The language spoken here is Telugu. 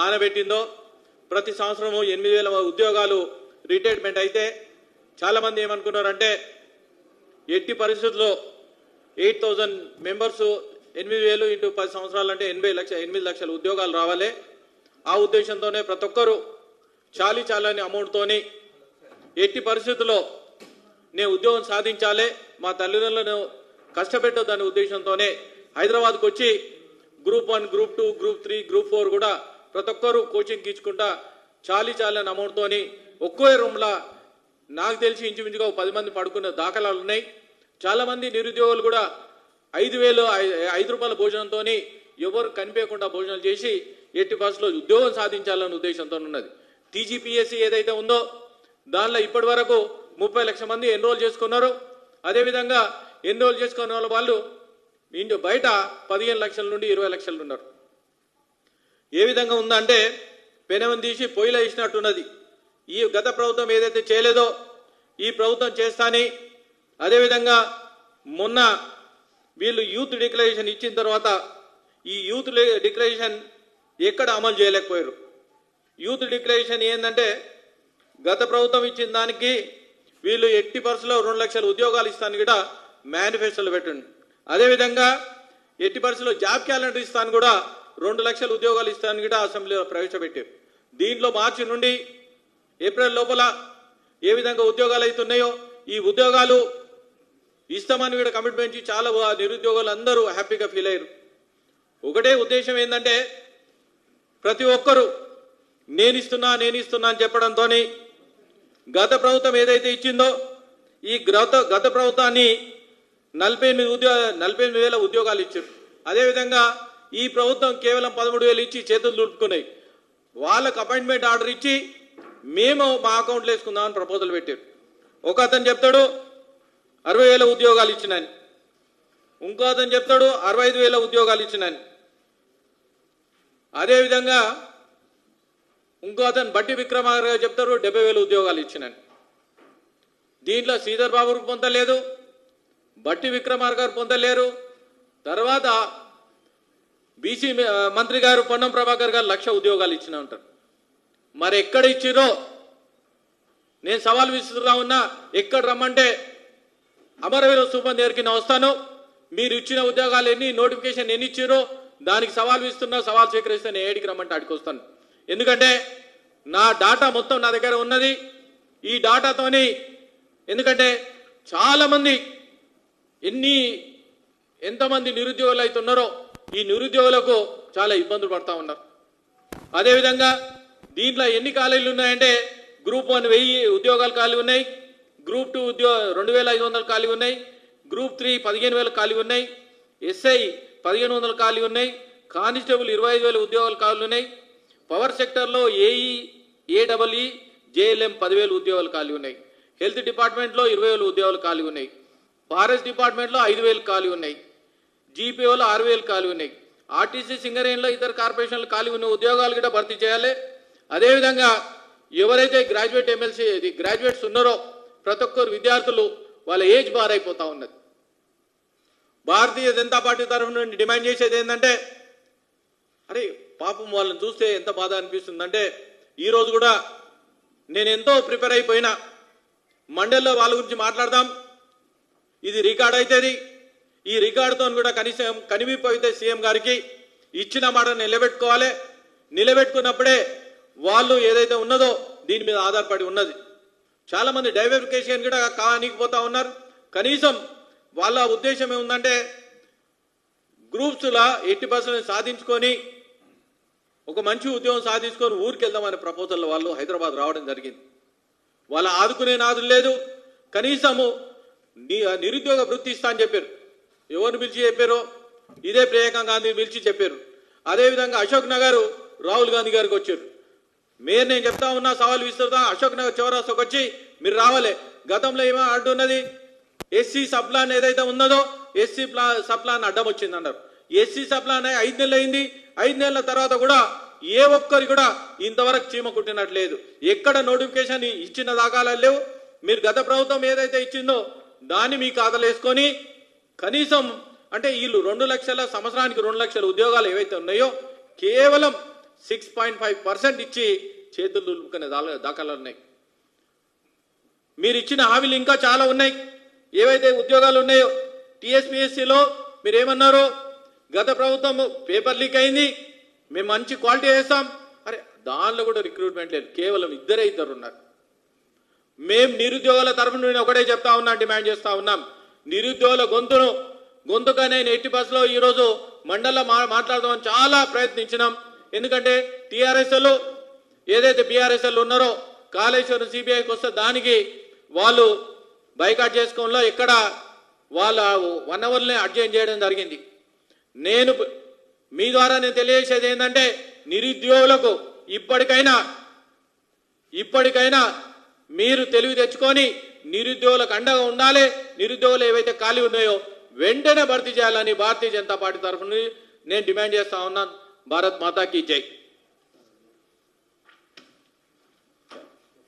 నానబెట్టిందో ప్రతి సంవత్సరము ఎనిమిది వేల ఉద్యోగాలు రిటైర్మెంట్ అయితే చాలామంది ఏమనుకున్నారంటే ఎట్టి పరిస్థితుల్లో ఎయిట్ థౌజండ్ మెంబర్స్ ఎనిమిది వేలు ఇంటూ పది సంవత్సరాలు అంటే ఎనభై లక్ష ఎనిమిది లక్షల ఉద్యోగాలు రావాలి. ఆ ఉద్దేశంతోనే ప్రతి ఒక్కరూ చాలీ చాలని అమౌంట్తోని ఎట్టి పరిస్థితుల్లో నేను ఉద్యోగం సాధించాలి మా తల్లిదండ్రులను కష్టపెట్టొద్దనే ఉద్దేశంతోనే హైదరాబాద్కు వచ్చి group one group two group three group four కూడా ప్రతి ఒక్కరూ కోచింగ్ ఇచ్చుకుంటా చాలీ చాలని అమౌంట్తోని ఒక్కో రూమ్లా నాకు తెలిసి ఇంచుమించుగా ఒక పది మంది పడుకున్న దాఖలాలు ఉన్నాయి. చాలామంది నిరుద్యోగులు కూడా ఐదు వేలు ఐ- ఐదు రూపాయల భోజనంతో ఎవరు కనిపించకుండా భోజనాలు చేసి ఎట్టి బస్సులో ఉద్యోగం సాధించాలనే ఉద్దేశంతో ఉన్నది టీజీపీఎస్సీ ఏదైతే ఉందో దానిలో ఇప్పటి వరకు ముప్పై లక్షల మంది ఎన్రోల్ చేసుకున్నారు. అదేవిధంగా ఎన్రోల్ చేసుకున్న వాళ్ళు ఇంటి బయట పదిహేను లక్షల నుండి ఇరవై లక్షలు ఉన్నారు. ఏ విధంగా ఉందంటే పెనవం తీసి పొయ్యిలో వేసినట్టున్నది ఈ గత ప్రభుత్వం ఏదైతే చేయలేదో ఈ ప్రభుత్వం చేస్తాని అదేవిధంగా మొన్న వీళ్ళు యూత్ డిక్లరేషన్ ఇచ్చిన తర్వాత ఈ యూత్ డిక్లరేషన్ ఎక్కడ అమలు చేయలేకపోయారు. యూత్ డిక్లరేషన్ ఏంటంటే గత ప్రభుత్వం ఇచ్చిన దానికి వీళ్ళు ఎట్టి పరిస్థితుల్లో రెండు లక్షల ఉద్యోగాలు ఇస్తాను కూడా మేనిఫెస్టోలో పెట్టండి. అదేవిధంగా ఎట్టి పరిస్థితుల్లో జాబ్ క్యాలెండర్ ఇస్తాను కూడా రెండు లక్షల ఉద్యోగాలు ఇస్తాను కూడా అసెంబ్లీలో ప్రవేశపెట్టారు. దీంట్లో మార్చి నుండి ఏప్రిల్ లోపల ఏ విధంగా ఉద్యోగాలు అవుతున్నాయో ఈ ఉద్యోగాలు ఇస్తామని కూడా కమిట్మెంట్ ఇచ్చి చాలా నిరుద్యోగులు అందరూ హ్యాపీగా ఫీల్ అయ్యారు. ఒకటే ఉద్దేశం ఏంటంటే ప్రతి ఒక్కరూ నేను ఇస్తున్నా నేను ఇస్తున్నా అని చెప్పడంతో గత ప్రభుత్వం ఏదైతే ఇచ్చిందో ఈ గత గత ప్రభుత్వాన్ని నలభై ఎనిమిది ఉద్యోగ నలభై ఎనిమిది వేల ఉద్యోగాలు ఇచ్చారు. అదేవిధంగా ఈ ప్రభుత్వం కేవలం పదమూడు వేలు ఇచ్చి చేతులు దుడుపుకున్నాయి వాళ్ళకు అపాయింట్మెంట్ ఆర్డర్ ఇచ్చి మేము మా అకౌంట్లో వేసుకుందామని ప్రపోజల్ పెట్టారు. ఒక అతను చెప్తాడు అరవై వేల ఉద్యోగాలు ఇచ్చినాని. ఇంకో అతను చెప్తాడు అరవై ఐదు వేల ఉద్యోగాలు ఇచ్చినాను. అదేవిధంగా ఇంకో అతను బట్టి విక్రమార్ గారు చెప్తారు డెబ్బై వేల ఉద్యోగాలు ఇచ్చినాను. దీంట్లో శ్రీధర్ బాబు పొందలేదు బట్టి విక్రమార్ గారు పొందలేరు. తర్వాత బీసీ మంత్రి గారు పొన్నం ప్రభాకర్ గారు లక్ష ఉద్యోగాలు ఇచ్చిన ఉంటారు. మరి ఎక్కడ ఇచ్చిరో నేను సవాల్ విసురుతా ఉన్నా ఎక్కడ రమ్మంటే అమరవీర సూపర్ దగ్గరికి నేను వస్తాను. మీరు ఇచ్చిన ఉద్యోగాలు ఎన్ని నోటిఫికేషన్ ఎన్ని ఇచ్చిరో దానికి సవాల్ విస్తున్నా సవాల్ స్వీకరిస్తే నేను ఏడికి రమ్మంటే ఆడికి వస్తాను. ఎందుకంటే నా డాటా మొత్తం నా దగ్గర ఉన్నది. ఈ డాటాతోని ఎందుకంటే చాలామంది ఎన్ని ఎంతమంది నిరుద్యోగులు అవుతున్నారో ఈ నిరుద్యోగులకు చాలా ఇబ్బందులు పడతా ఉన్నారు. అదేవిధంగా దీంట్లో ఎన్ని కాలేజీలు ఉన్నాయంటే గ్రూప్ వన్ వెయ్యి ఉద్యోగాలు ఖాళీ ఉన్నాయి గ్రూప్ టూ ఉద్యోగ రెండు వేల ఐదు వందలు ఖాళీ ఉన్నాయి గ్రూప్ త్రీ పదిహేను వేలు ఖాళీ ఉన్నాయి ఎస్ఐ పదిహేను వందలు ఖాళీ ఉన్నాయి కానిస్టేబుల్ ఇరవై ఐదు వేల ఉద్యోగాలు ఖాళీ ఉన్నాయి పవర్ సెక్టర్లో ఏఈ ఏడబ్ల్ఈ జేఎల్ఎం పదివేలు ఉద్యోగాలు ఖాళీ ఉన్నాయి హెల్త్ డిపార్ట్మెంట్లో ఇరవై వేలు ఉద్యోగాలు ఖాళీ ఉన్నాయి ఫారెస్ట్ డిపార్ట్మెంట్లో ఐదు వేలు ఖాళీ ఉన్నాయి. జీపీఓలో ఆరు వేలు ఖాళీ ఉన్నాయి. ఆర్టీసీ సింగరేణిలో ఇతర కార్పొరేషన్లు ఖాళీ ఉన్న ఉద్యోగాలు కూడా భర్తీ చేయాలి. అదేవిధంగా ఎవరైతే గ్రాడ్యుయేట్ ఎమ్మెల్సీ గ్రాడ్యుయేట్స్ ఉన్నారో ప్రతి ఒక్కరు విద్యార్థులు వాళ్ళ ఏజ్ బార్ అయిపోతూ ఉన్నది. భారతీయ జనతా పార్టీ తరఫు నుండి డిమాండ్ చేసేది ఏంటంటే అరే పాపం వాళ్ళని చూస్తే ఎంత బాధ అనిపిస్తుందంటే ఈరోజు కూడా నేను ఎంతో ప్రిపేర్ అయిపోయినా మండలిలో వాళ్ళ గురించి మాట్లాడదాం ఇది రికార్డ్ అవుతుంది ఈ రికార్డుతో కూడా కనీసం కనివిప్పు సీఎం గారికి. ఇచ్చిన మాట నిలబెట్టుకోవాలి. నిలబెట్టుకున్నప్పుడే వాళ్ళు ఏదైతే ఉన్నదో దీని మీద ఆధారపడి ఉన్నది. చాలా మంది డైవర్ఫికేషన్ కూడా కానీకపోతా ఉన్నారు. కనీసం వాళ్ళ ఉద్దేశం ఏముందంటే గ్రూప్స్లా ఎట్టి బస్సులను సాధించుకొని ఒక మంచి ఉద్యోగం సాధించుకొని ఊరికి వెళ్దామనే ప్రపోజల్ వాళ్ళు హైదరాబాద్ రావడం జరిగింది. వాళ్ళ ఆదుకునే నాదులు లేదు. కనీసము నిరుద్యోగ వృత్తి ఇస్తా అని చెప్పారు. ఎవరిని పిలిచి చెప్పారో? ఇదే ప్రియాంక గాంధీని పిలిచి చెప్పారు. అదేవిధంగా అశోక్ నగర్ రాహుల్ గాంధీ గారికి వచ్చారు. మేయర్ నేను చెప్తా ఉన్నా సవాల్ విస్తున్నా అశోక్ నగర్ చౌరాస్తాకు వచ్చి మీరు రావాలి. గతంలో ఏమో అడ్డున్నది ఎస్సీ సప్లాన్ ఏదైతే ఉన్నదో ఎస్సీ ప్లా సప్లాన్ అడ్డం వచ్చింది అన్నారు ఎస్సీ సప్లాన్ ఐదు నెలలు అయింది. ఐదు నెలల తర్వాత కూడా ఏ ఒక్కరి కూడా ఇంతవరకు చీమ కుట్టినట్లేదు. ఎక్కడ నోటిఫికేషన్ ఇచ్చిన దాఖలాలు లేవు. మీరు గత ప్రభుత్వం ఏదైతే ఇచ్చిందో దాన్ని మీ ఖాతాలో వేసుకొని కనీసం అంటే వీళ్ళు రెండు లక్షల సంవత్సరానికి రెండు లక్షల ఉద్యోగాలు ఏవైతే ఉన్నాయో కేవలం సిక్స్ పాయింట్ ఫైవ్ పర్సెంట్ ఇచ్చి చేతులు దులుపుకునే దాఖలు ఉన్నాయి. మీరు ఇచ్చిన హామీలు ఇంకా చాలా ఉన్నాయి. ఏవైతే ఉద్యోగాలు ఉన్నాయో టీఎస్పీఎస్సీలో మీరు ఏమన్నారు గత ప్రభుత్వం పేపర్ లీక్ అయింది మేము మంచి క్వాలిటీ వేస్తాం. అరే దానిలో కూడా రిక్రూట్మెంట్ లేదు. కేవలం ఇద్దరే ఇద్దరు ఉన్నారు. మేం నిరుద్యోగుల తరఫున నేను ఒకటే చెప్తా ఉన్నా డిమాండ్ చేస్తా ఉన్నాం. నిరుద్యోగుల గొంతును గొంతుగా నేను ఎట్టి బస్సులో ఈరోజు మండలంలో మా మాట్లాడదామని చాలా ప్రయత్నించినాం. ఎందుకంటే టీఆర్ఎస్ఎల్ ఏదైతే బీఆర్ఎస్ఎల్ ఉన్నారో కాళేశ్వరం సిబిఐకి వస్తే దానికి వాళ్ళు బైకాట్ చేసుకోవడంలో ఇక్కడ వాళ్ళ వన్ అవర్ని అడ్జైన్ చేయడం జరిగింది. నేను మీ ద్వారా నేను తెలియజేసేది ఏంటంటే నిరుద్యోగులకు ఇప్పటికైనా ఇప్పటికైనా మీరు తెలివి తెచ్చుకొని నిరుద్యోగులకు అండగా ఉండాలి. నిరుద్యోగులు ఏవైతే ఖాళీ ఉన్నాయో వెంటనే భర్తీ చేయాలని భారతీయ జనతా పార్టీ తరఫున నేను డిమాండ్ చేస్తా ఉన్నాను. భారత్ మాతాకి జై.